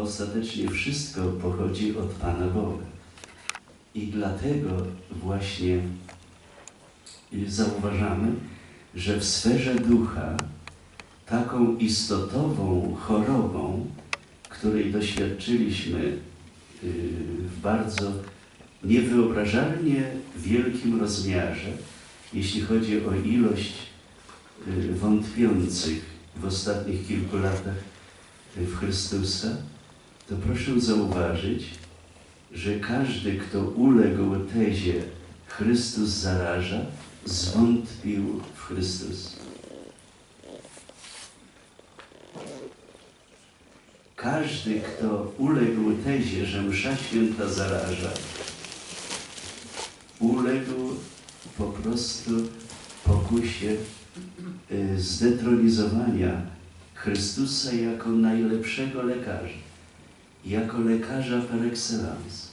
ostatecznie wszystko pochodzi od Pana Boga. I dlatego właśnie zauważamy, że w sferze ducha taką istotową chorobą, której doświadczyliśmy y, w bardzo niewyobrażalnie wielkim rozmiarze, jeśli chodzi o ilość y, wątpiących w ostatnich kilku latach w Chrystusa, to proszę zauważyć, że każdy, kto uległ tezie Chrystus zaraża, zwątpił w Chrystusa. Każdy, kto uległ tezie, że msza święta zaraża, uległ po prostu pokusie y, zdetronizowania Chrystusa jako najlepszego lekarza, jako lekarza par excellence.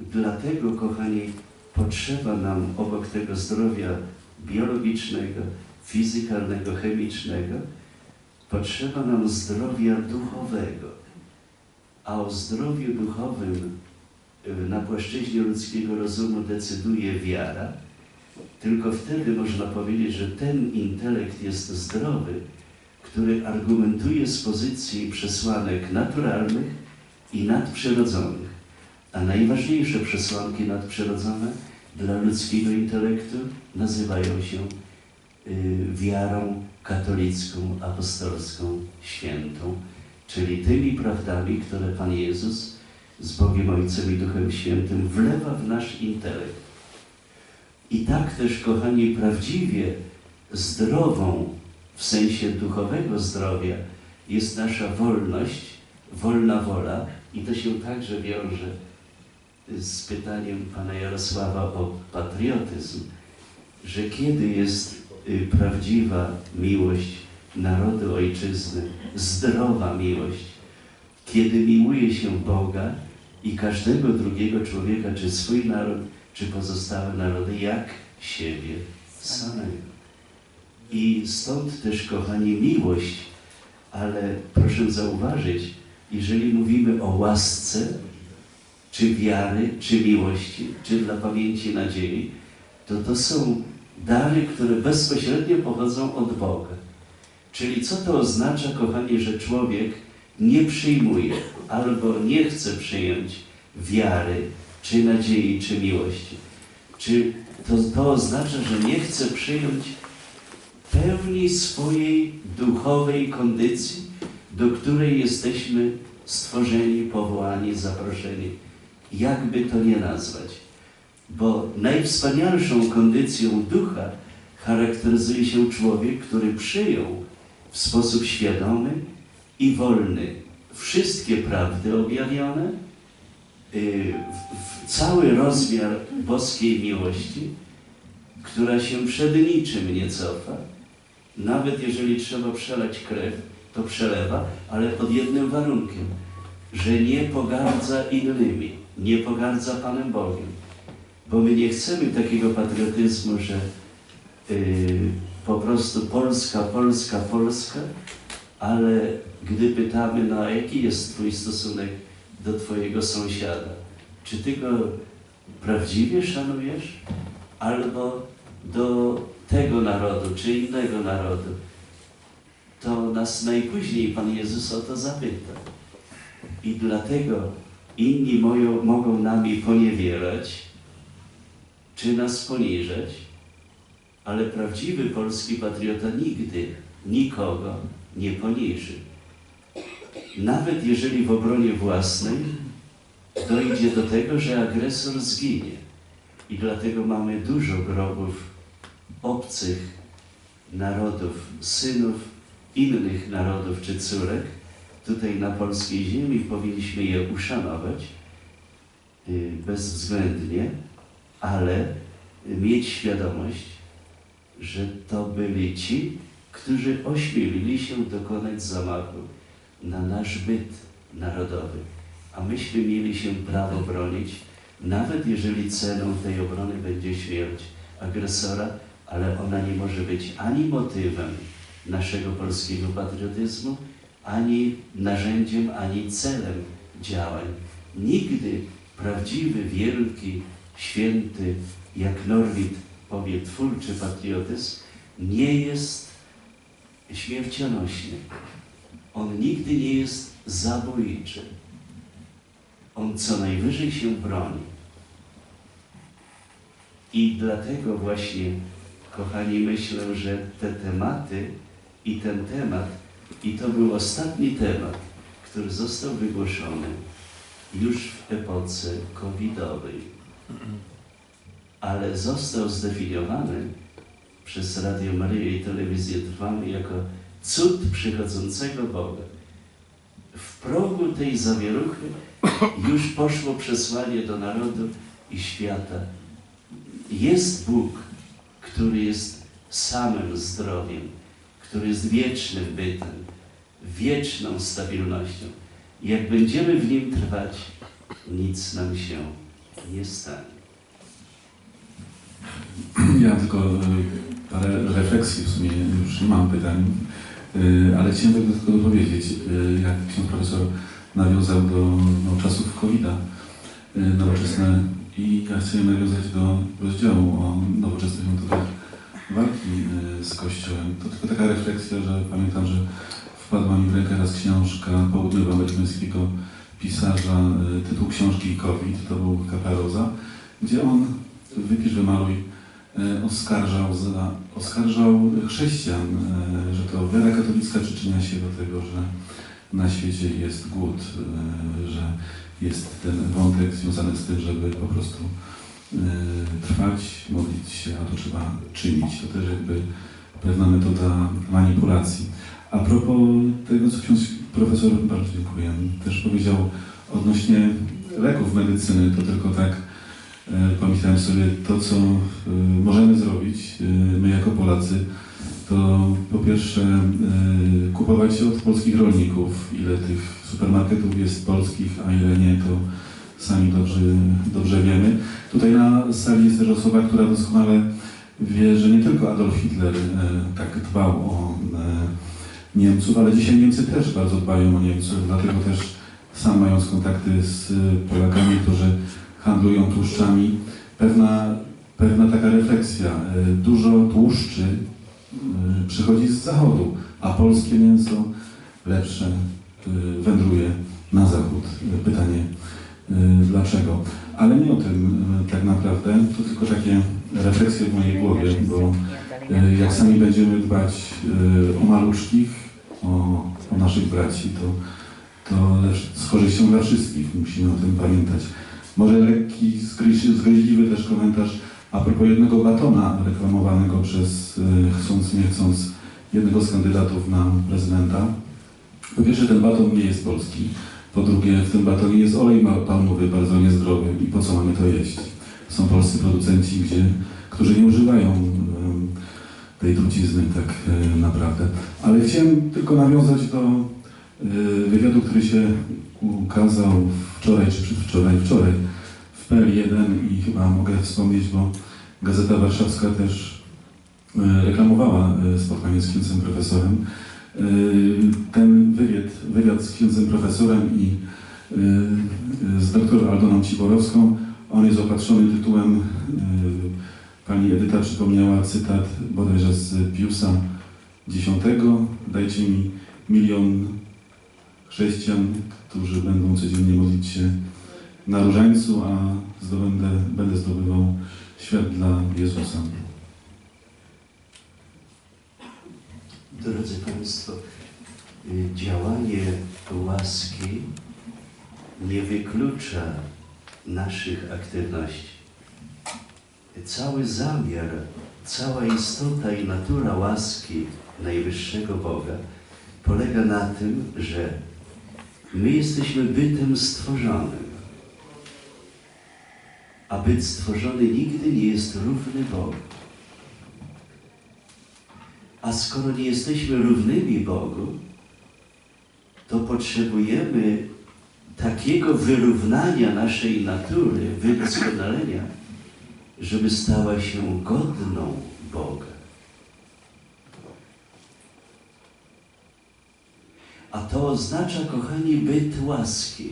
Dlatego, kochani, potrzeba nam obok tego zdrowia biologicznego, fizykalnego, chemicznego, potrzeba nam zdrowia duchowego. A o zdrowiu duchowym y, na płaszczyźnie ludzkiego rozumu decyduje wiara. Tylko wtedy można powiedzieć, że ten intelekt jest zdrowy, który argumentuje z pozycji przesłanek naturalnych i nadprzyrodzonych. A najważniejsze przesłanki nadprzyrodzone dla ludzkiego intelektu nazywają się y, wiarą katolicką, apostolską, świętą, czyli tymi prawdami, które Pan Jezus z Bogiem Ojcem i Duchem Świętym wlewa w nasz intelekt. I tak też, kochani, prawdziwie zdrową, w sensie duchowego zdrowia, jest nasza wolność, wolna wola, i to się także wiąże z pytaniem Pana Jarosława o patriotyzm, że kiedy jest y, prawdziwa miłość narodu ojczyzny, zdrowa miłość, kiedy miłuje się Boga i każdego drugiego człowieka, czy swój naród, czy pozostałe narody, jak siebie samego. I stąd też, kochani, miłość, ale proszę zauważyć, jeżeli mówimy o łasce, czy wiary, czy miłości, czy dla pamięci nadziei, to to są dary, które bezpośrednio pochodzą od Boga. Czyli co to oznacza, kochani, że człowiek nie przyjmuje albo nie chce przyjąć wiary, czy nadziei, czy miłości? Czy to, to oznacza, że nie chce przyjąć pełni swojej duchowej kondycji, do której jesteśmy stworzeni, powołani, zaproszeni? Jakby to nie nazwać? Bo najwspanialszą kondycją ducha charakteryzuje się człowiek, który przyjął w sposób świadomy i wolny wszystkie prawdy objawione, y, cały rozmiar boskiej miłości, która się przed niczym nie cofa. Nawet jeżeli trzeba przelać krew, to przelewa, ale pod jednym warunkiem, że nie pogardza innymi, nie pogardza Panem Bogiem. Bo my nie chcemy takiego patriotyzmu, że yy, po prostu Polska, Polska, Polska, ale gdy pytamy, no a jaki jest Twój stosunek do Twojego sąsiada? Czy Ty go prawdziwie szanujesz? Albo do tego narodu, czy innego narodu? To nas najpóźniej Pan Jezus o to zapyta. I dlatego inni moją, mogą nami poniewierać, czy nas poniżać, ale prawdziwy polski patriota nigdy nikogo nie poniży. Nawet jeżeli w obronie własnej dojdzie do tego, że agresor zginie. I dlatego mamy dużo grobów obcych narodów, synów innych narodów czy córek. Tutaj na polskiej ziemi powinniśmy je uszanować y, bezwzględnie, ale mieć świadomość, że to byli ci, którzy ośmielili się dokonać zamachu na nasz byt narodowy, a myśmy mieli się prawo bronić, nawet jeżeli ceną tej obrony będzie śmierć agresora, ale ona nie może być ani motywem naszego polskiego patriotyzmu, ani narzędziem, ani celem działań. Nigdy prawdziwy, wielki, święty, jak Norwid powie, twórczy patriotyzm, nie jest śmiercionośny. On nigdy nie jest zabójczy. On co najwyżej się broni. I dlatego właśnie, kochani, myślę, że te tematy i ten temat, i to był ostatni temat, który został wygłoszony już w epoce covidowej, ale został zdefiniowany przez Radio Maryję i Telewizję Trwamy jako cud przychodzącego Boga. W progu tej zawieruchy już poszło przesłanie do narodu i świata. Jest Bóg, który jest samym zdrowiem, który jest wiecznym bytem, wieczną stabilnością. Jak będziemy w Nim trwać, nic nam się nie stanie. Ja tylko e, parę refleksji w sumie, już nie mam pytań, e, ale chciałem tylko dopowiedzieć, e, jak ksiądz profesor nawiązał do no, czasów COVID-a nowoczesne i ja chciałem nawiązać do rozdziału o nowoczesnych metodach walki z Kościołem. To tylko taka refleksja, że pamiętam, że wpadła mi w rękę raz książka południowoamerykańskiego pisarza, tytuł książki COVID, to był Caparoza, gdzie on, wypisz, wymaluj, oskarżał, za, oskarżał chrześcijan, że to wiara katolicka przyczynia się do tego, że na świecie jest głód, że jest ten wątek związany z tym, żeby po prostu trwać, modlić się, a to trzeba czynić. To też jakby pewna metoda manipulacji. A propos tego, co ksiądz profesor, bardzo dziękuję, też powiedział odnośnie leków medycyny, to tylko tak pomyślałem sobie, to co możemy zrobić, my jako Polacy, to po pierwsze kupować od polskich rolników, ile tych supermarketów jest polskich, a ile nie, to sami dobrze, dobrze wiemy. Tutaj na sali jest też osoba, która doskonale wie, że nie tylko Adolf Hitler tak dbał o Niemców, ale dzisiaj Niemcy też bardzo dbają o Niemców, dlatego też sam mając kontakty z Polakami, którzy handlują tłuszczami, pewna, pewna taka refleksja. Dużo tłuszczy przychodzi z zachodu, a polskie mięso lepsze wędruje na zachód. Pytanie dlaczego? Ale nie o tym tak naprawdę, to tylko takie refleksje w mojej głowie, bo jak sami będziemy dbać o maluczkich, o, o naszych braci, to, to z korzyścią dla wszystkich. Musimy o tym pamiętać. Może lekki, zgryźliwy też komentarz a propos jednego batona reklamowanego przez, chcąc nie chcąc, jednego z kandydatów na prezydenta. Po pierwsze, ten baton nie jest polski. Po drugie, w tym batonie jest olej palmowy, bardzo niezdrowy. I po co mamy to jeść? Są polscy producenci, gdzie, którzy nie używają tej trucizny tak naprawdę. Ale chciałem tylko nawiązać do wywiadu, który się ukazał wczoraj czy przedwczoraj, wczoraj PL1 i chyba mogę wspomnieć, bo Gazeta Warszawska też reklamowała spotkanie z księdzem profesorem. Ten wywiad, wywiad z księdzem profesorem i z doktor Aldoną Ciborowską, on jest opatrzony tytułem, pani Edyta przypomniała cytat bodajże z Piusa X, dajcie mi milion chrześcijan, którzy będą codziennie modlić się na różańcu, a zdobędę, będę zdobywał świat dla Jezusa. Drodzy Państwo, działanie łaski nie wyklucza naszych aktywności. Cały zamiar, cała istota i natura łaski Najwyższego Boga polega na tym, że my jesteśmy bytem stworzonym, a byt stworzony nigdy nie jest równy Bogu. A skoro nie jesteśmy równymi Bogu, to potrzebujemy takiego wyrównania naszej natury, wydoskonalenia, żeby stała się godną Boga. A to oznacza, kochani, byt łaski,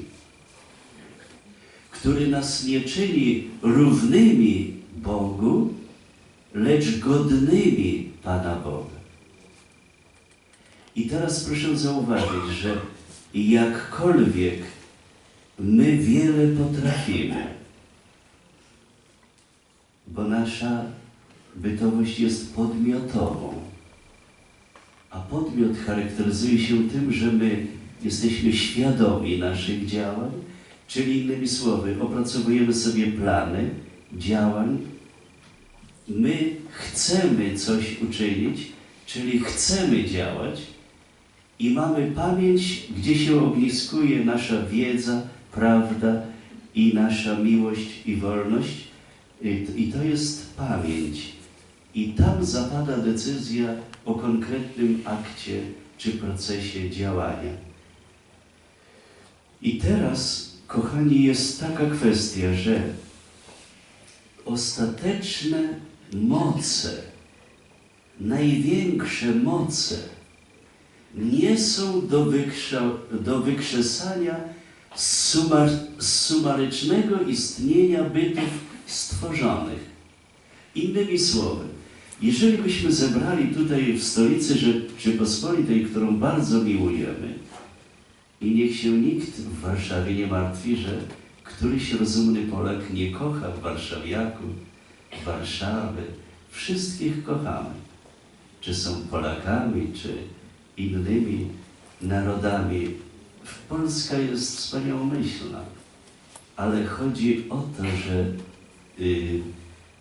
który nas nie czyni równymi Bogu, lecz godnymi Pana Boga. I teraz proszę zauważyć, że jakkolwiek my wiele potrafimy, bo nasza bytowość jest podmiotową, a podmiot charakteryzuje się tym, że my jesteśmy świadomi naszych działań, czyli innymi słowy, opracowujemy sobie plany działań, my chcemy coś uczynić, czyli chcemy działać i mamy pamięć, gdzie się ogniskuje nasza wiedza, prawda i nasza miłość i wolność. I to jest pamięć. I tam zapada decyzja o konkretnym akcie czy procesie działania. I teraz, kochani, jest taka kwestia, że ostateczne moce, największe moce nie są do, wykrza, do wykrzesania z, sumar, sumarycznego istnienia bytów stworzonych. Innymi słowy, jeżeli byśmy zebrali tutaj w stolicy Rzeczypospolitej, którą bardzo miłujemy, i niech się nikt w Warszawie nie martwi, że któryś rozumny Polak nie kocha warszawiaków, Warszawy. Wszystkich kochamy. Czy są Polakami, czy innymi narodami. Polska jest wspaniałomyślna, ale chodzi o to, że y,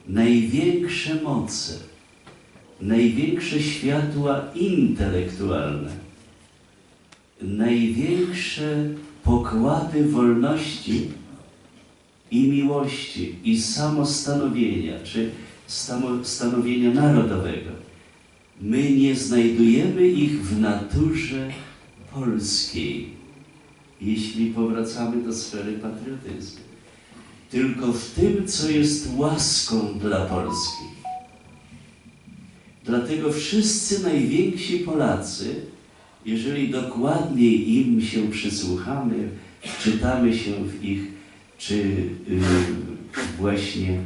największe moce, największe światła intelektualne, największe pokłady wolności i miłości i samostanowienia, czy stanowienia narodowego. My nie znajdujemy ich w naturze polskiej, jeśli powracamy do sfery patriotyzmu, tylko w tym, co jest łaską dla Polski. Dlatego wszyscy najwięksi Polacy, jeżeli dokładniej im się przysłuchamy, wczytamy się w ich, czy y, właśnie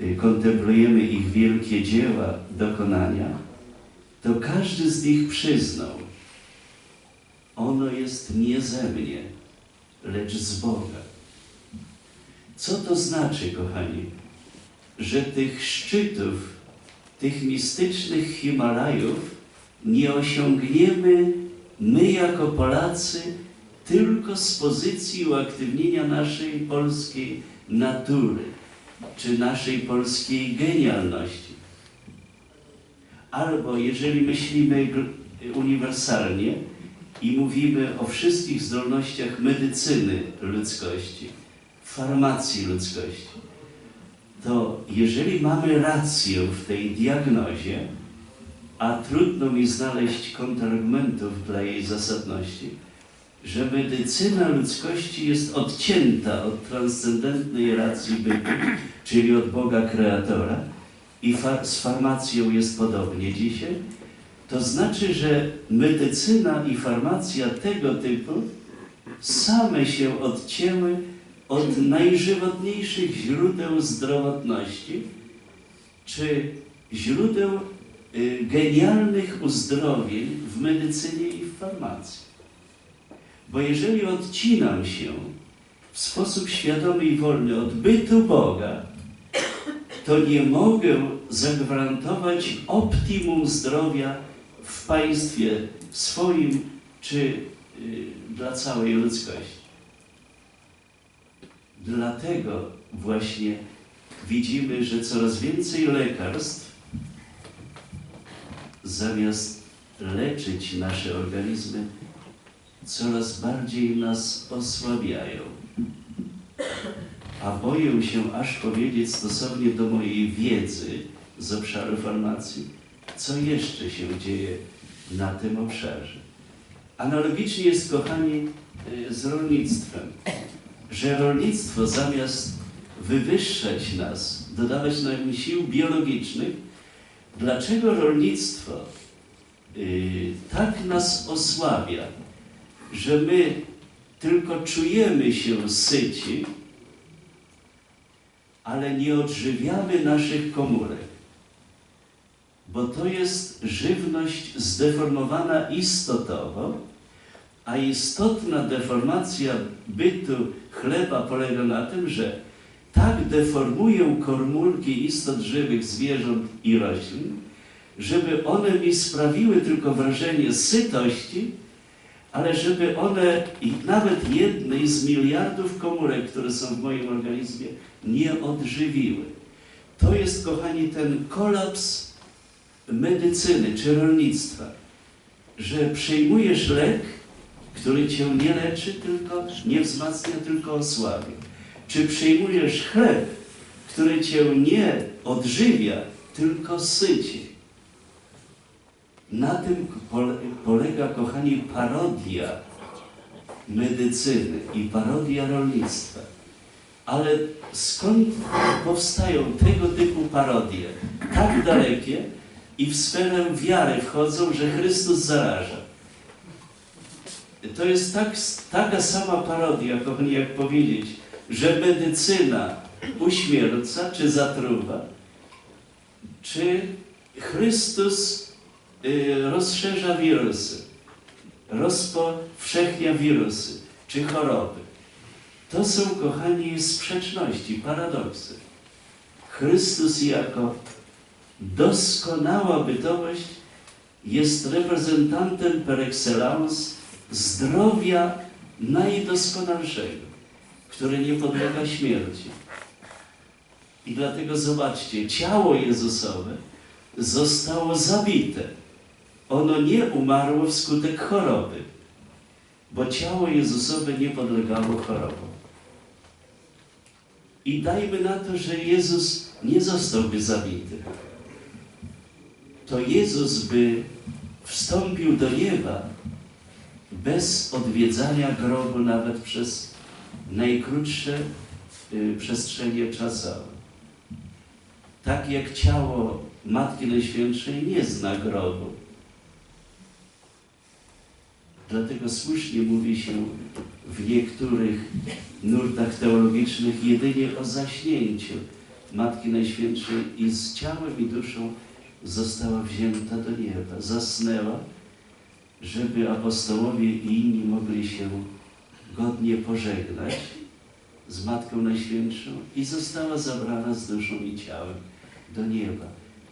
y, kontemplujemy ich wielkie dzieła, dokonania, to każdy z nich przyznał, ono jest nie ze mnie, lecz z Boga. Co to znaczy, kochani? Że tych szczytów, tych mistycznych Himalajów nie osiągniemy my jako Polacy tylko z pozycji uaktywnienia naszej polskiej natury, czy naszej polskiej genialności. Albo jeżeli myślimy uniwersalnie i mówimy o wszystkich zdolnościach medycyny ludzkości, farmacji ludzkości, to jeżeli mamy rację w tej diagnozie, a trudno mi znaleźć kontrargumentów dla jej zasadności, że medycyna ludzkości jest odcięta od transcendentnej racji bytu, czyli od Boga Kreatora, i fa- z farmacją jest podobnie dzisiaj, to znaczy, że medycyna i farmacja tego typu same się odcięły od najżywotniejszych źródeł zdrowotności, czy źródeł genialnych uzdrowień w medycynie i w farmacji. Bo jeżeli odcinam się w sposób świadomy i wolny od bytu Boga, to nie mogę zagwarantować optimum zdrowia w państwie swoim czy y, dla całej ludzkości. Dlatego właśnie widzimy, że coraz więcej lekarstw zamiast leczyć nasze organizmy, coraz bardziej nas osłabiają. A boję się aż powiedzieć stosownie do mojej wiedzy z obszaru farmacji, co jeszcze się dzieje na tym obszarze. Analogicznie jest, kochani, y, z rolnictwem, że rolnictwo zamiast wywyższać nas, dodawać nam sił biologicznych, dlaczego rolnictwo y, tak nas osłabia? że my tylko czujemy się syci, ale nie odżywiamy naszych komórek. Bo to jest żywność zdeformowana istotowo, a istotna deformacja bytu chleba polega na tym, że tak deformują komórki istot żywych, zwierząt i roślin, żeby one mi sprawiły tylko wrażenie sytości, ale żeby one, i nawet jednej z miliardów komórek, które są w moim organizmie, nie odżywiły. To jest, kochani, ten kolaps medycyny czy rolnictwa, że przyjmujesz lek, który cię nie leczy, tylko nie wzmacnia, tylko osłabia. Czy przyjmujesz chleb, który cię nie odżywia, tylko syci. Na tym pole- polega, kochani, parodia medycyny i parodia rolnictwa. Ale skąd powstają tego typu parodie, tak dalekie i w sferę wiary wchodzą, że Chrystus zaraża? To jest tak, taka sama parodia, kochani, jak powiedzieć, że medycyna uśmierca czy zatruwa, czy Chrystus y, rozszerza wirusy, rozpowszechnia wirusy czy choroby. To są, kochani, sprzeczności, paradoksy. Chrystus jako doskonała bytowość jest reprezentantem per excellence zdrowia najdoskonalszego, które nie podlega śmierci. I dlatego zobaczcie, ciało Jezusowe zostało zabite. Ono nie umarło wskutek choroby, bo ciało Jezusowe nie podlegało chorobom. I dajmy na to, że Jezus nie zostałby zabity. To Jezus by wstąpił do nieba bez odwiedzania grobu nawet przez najkrótsze y, przestrzenie czasowe. Tak jak ciało Matki Najświętszej nie zna grobu. Dlatego słusznie mówi się w niektórych nurtach teologicznych jedynie o zaśnięciu Matki Najświętszej i z ciałem i duszą została wzięta do nieba. Zasnęła, żeby apostołowie i inni mogli się godnie pożegnać z Matką Najświętszą i została zabrana z duszą i ciałem do nieba.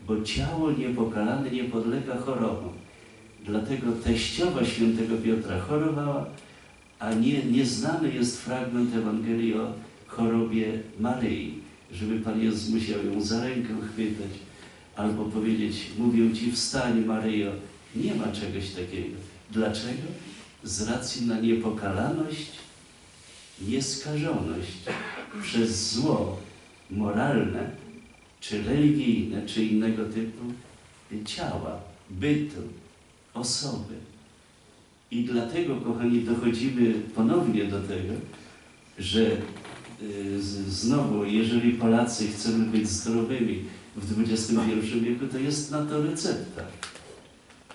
Bo ciało niepokalane nie podlega chorobom. Dlatego teściowa świętego Piotra chorowała, a nie, nieznany jest fragment Ewangelii o chorobie Maryi, żeby Pan Jezus musiał ją za rękę chwytać albo powiedzieć, mówię Ci wstań Maryjo. Nie ma czegoś takiego. Dlaczego? Z racji na niepokalaność, nieskażoność przez zło moralne, czy religijne, czy innego typu ciała, bytu, osoby. I dlatego, kochani, dochodzimy ponownie do tego, że y, znowu, jeżeli Polacy chcemy być zdrowymi w XXI wieku, to jest na to recepta.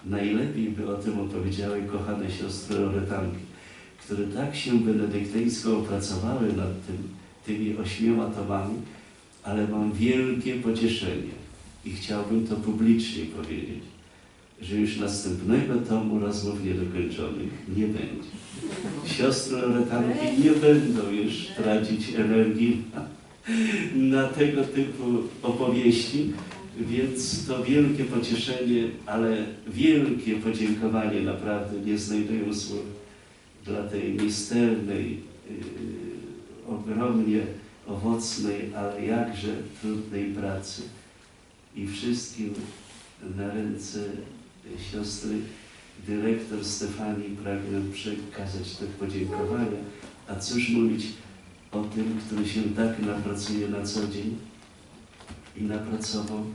Najlepiej by o tym opowiedziały kochane siostry Loretanki, które tak się benedyktyńsko opracowały nad tym, tymi ośmioma tomami, ale mam wielkie pocieszenie i chciałbym to publicznie powiedzieć, że już następnego tomu rozmów niedokończonych nie będzie. Siostry Loretanki nie będą już tracić energii na, na tego typu opowieści, więc to wielkie pocieszenie, ale wielkie podziękowanie naprawdę nie znajdują słów dla tej misternej, yy, ogromnie owocnej, ale jakże trudnej pracy. I wszystkim na ręce siostry dyrektor Stefanii pragnę przekazać te podziękowania. A cóż mówić o tym, który się tak napracuje na co dzień i napracował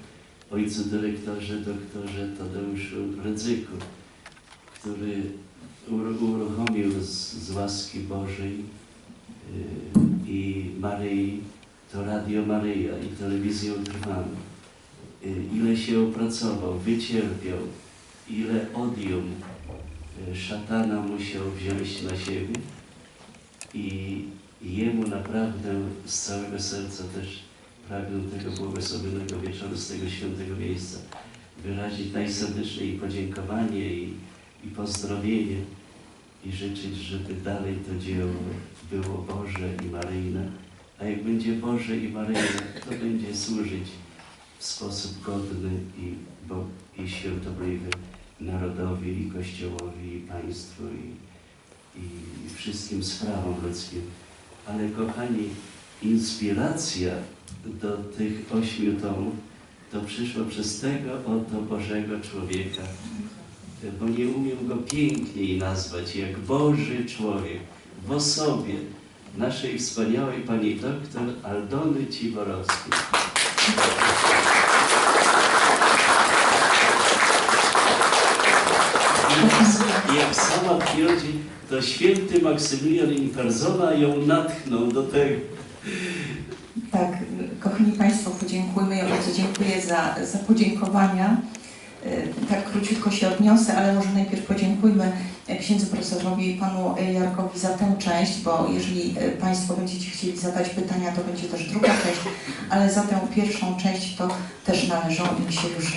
ojcu dyrektorze, doktorze Tadeuszu Rydzyku, który ur- uruchomił z, z łaski Bożej yy, i Maryi to Radio Maryja i telewizję Trwam. Yy, ile się opracował, wycierpiał, ile odium e, szatana musiał wziąć na siebie i jemu naprawdę z całego serca też pragnę tego błogosławionego wieczoru z tego świętego miejsca wyrazić najserdeczniej podziękowanie i, i pozdrowienie i życzyć, żeby dalej to dzieło było Boże i Maryjne, a jak będzie Boże i Maryjne, to będzie służyć w sposób godny i, bo, i świętobliwy narodowi, i Kościołowi, i państwu, i, i wszystkim sprawom ludzkim. Ale kochani, inspiracja do tych ośmiu tomów to przyszło przez tego oto Bożego człowieka, bo nie umiem go piękniej nazwać, jak Boży człowiek w osobie naszej wspaniałej pani doktor Aldony Ciborowskiej. I jak sama twierdzi, to święty Maksymilian Imperzona ją natchnął do tego. Tak, kochani Państwo, podziękujmy. Ja bardzo dziękuję za, za podziękowania. E, Tak króciutko się odniosę, ale może najpierw podziękujmy księdzu profesorowi i panu Jarkowi za tę część, bo jeżeli e, Państwo będziecie chcieli zadać pytania, to będzie też druga część, ale za tę pierwszą część to też należą im się już.